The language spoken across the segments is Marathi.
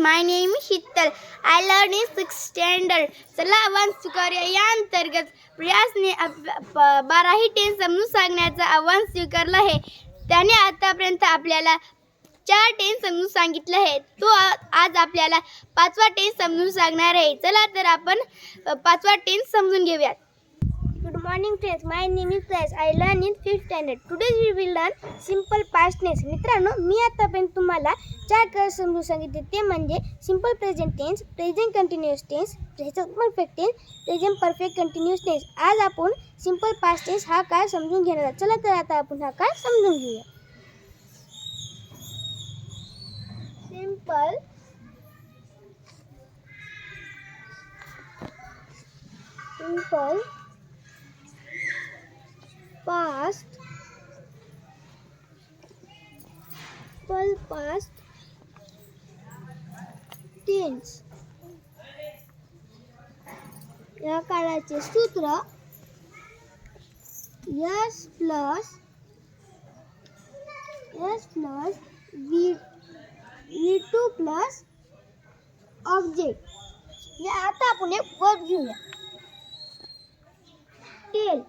My name Sheetal I learn in six standard चला आव्हान स्वीकारूया या अंतर्गत प्रयासने आप- बाराही टेन समजून सांगण्याचं आव्हान स्वीकारलं आहे. त्याने आतापर्यंत आपल्याला चार टेन समजून सांगितलं आहे. तो आज आपल्याला पाचवा टेन्स समजून सांगणार आहे. चला तर आपण पाचवा टेन्स समजून घेऊयात. Morning friends my name is friends I learn in fifth standard today we will learn simple past tense मित्रांनो मी आतापर्यंत तुम्हाला चार कर समजून सांगितले. ते म्हणजे simple present tense present continuous tense present perfect tense present perfect continuous tense आज आपण सिंपल पास्ट टेन्स हा काळ समजून घेणार आहोत. चला तर आता आपण हा काळ समजून घेऊया. Simple simple past. Simple past tense. या काळाचे सूत्र S plus S plus V V two plus object या आता आपण एक वर्ब घेऊया. टेल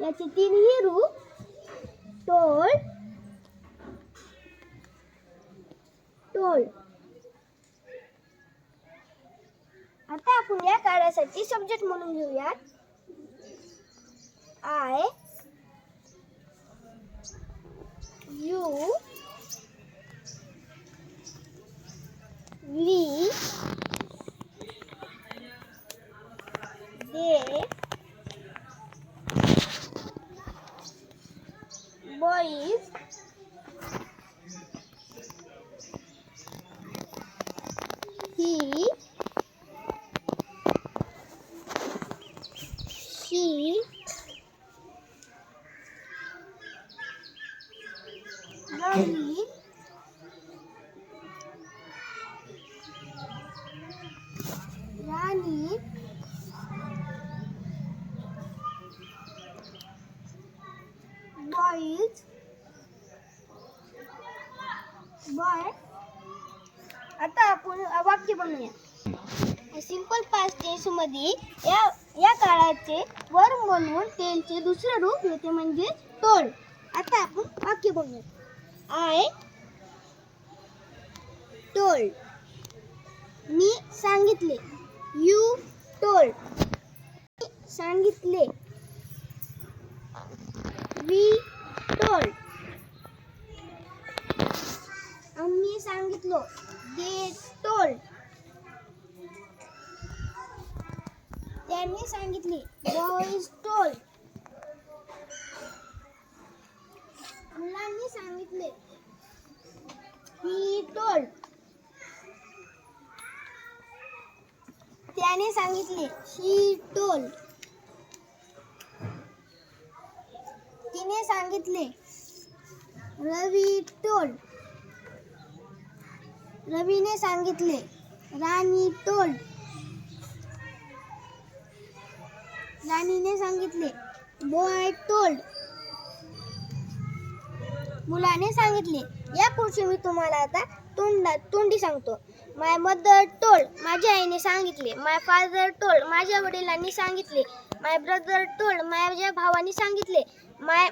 याचे तीनही रूप टोल टोल आता आपण या काळासाठी सब्जेक्ट म्हणून घेऊयात I you we they boys he she Ravi Rani boys boy आता आपण वाक्य बनवूया. सिंपल पास्ट टेन्समध्ये या या काळाचे वर म्हणून त्यांचे दुसरे रूप येते म्हणजे टोल आता आपण वाक्य बनवूया. I told. मी सांगितले. You told. सांगितले. We told. आम्ही सांगितलो. They told. त्यांनी सांगितले बॉईज टोल. मुलांनी सांगितले. ही टोल त्याने सांगितले ही टोल तिने सांगितले रवी टोल रवीने सांगितले राणी टोल राणीने सांगितले बॉय टोल्ड मुलाने सांगितले. यापुढचे मी तुम्हाला आता तोंडा तोंडी सांगतो. माय मदर टोल्ड माझ्या आईने सांगितले. माय फादर टोल्ड माझ्या वडिलांनी सांगितले. माय ब्रदर टोल्ड माझ्या भावाने सांगितले. माय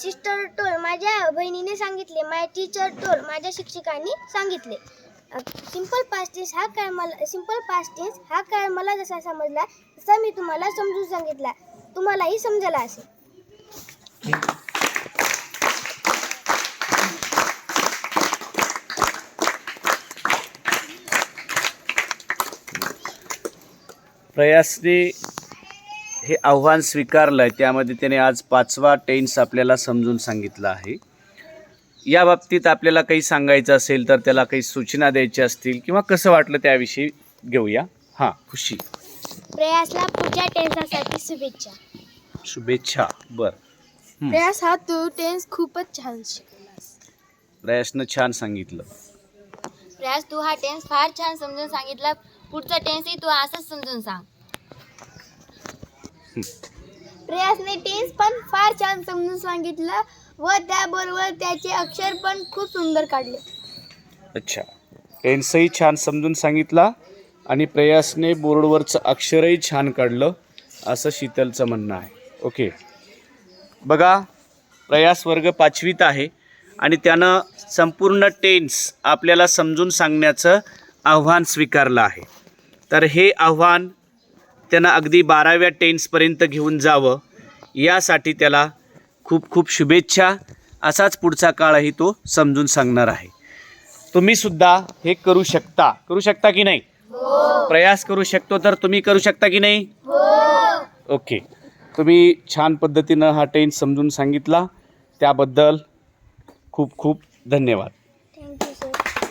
सिस्टर टोल माझ्या बहिणीने सांगितले. माय टीचर टोल माझ्या शिक्षकांनी सांगितले. सिंपल पास्टेन्स हा काळ मला सिंपल पास्टेन्स हा काळ मला जसा समजला तसा मी तुम्हाला समजून सांगितला. तुम्हालाही समजला असेल. प्रयासने हे आव्हान स्वीकारलं आहे त्यामध्ये त्याने आज पाचवा टेन्स आपल्याला समजून सांगितलं आहे. या बाबतीत आपल्याला काही सांगायचं असेल तर त्याला काही सूचना द्यायच्या असतील किंवा कसं वाटलं त्याविषयी घेऊया. हां खुशी. प्रयासला पुढच्या टेन्सासाठी शुभेच्छा. शुभेच्छा बरं. प्रयास हा तू टेन्स खूपच छान शिकलास प्रयासनं छान सांगितलं. प्रयास तू हा टेन्स फार छान समजून सांगितला. पुढचा टेन्सही तू असंच समजून सांग. प्रयासने टेन्स पण फार छान समजून सांगितलं व त्याबरोबर त्याचे अक्षर पण खूप सुंदर काढले. अच्छा. टेन्सही छान समजून सांगितला आणि प्रयासने बोर्डवरचं अक्षरही छान काढलं असं शीतलचं म्हणणं आहे. ओके बघा प्रयास वर्ग पाचवीत आहे आणि त्यानं संपूर्ण टेन्स आपल्याला समजून सांगण्याचं आव्हान स्वीकारलं आहे. तर हे आव्हान त्यांना अगदी बाराव्या टेन्सपर्यंत घेऊन जावं. यासाठी त्याला खूप खूप शुभेच्छा. असाच पुढचा काळही तो समजून सांगणार आहे. तुम्ही सुद्धा हे करू शकता. करू शकता की नाही? प्रयास करू शकतो तर तुम्ही करू शकता की नाही? ओके. तुम्ही छान पद्धतीनं हा टेन्स समजून सांगितला. त्याबद्दल खूप खूप धन्यवाद.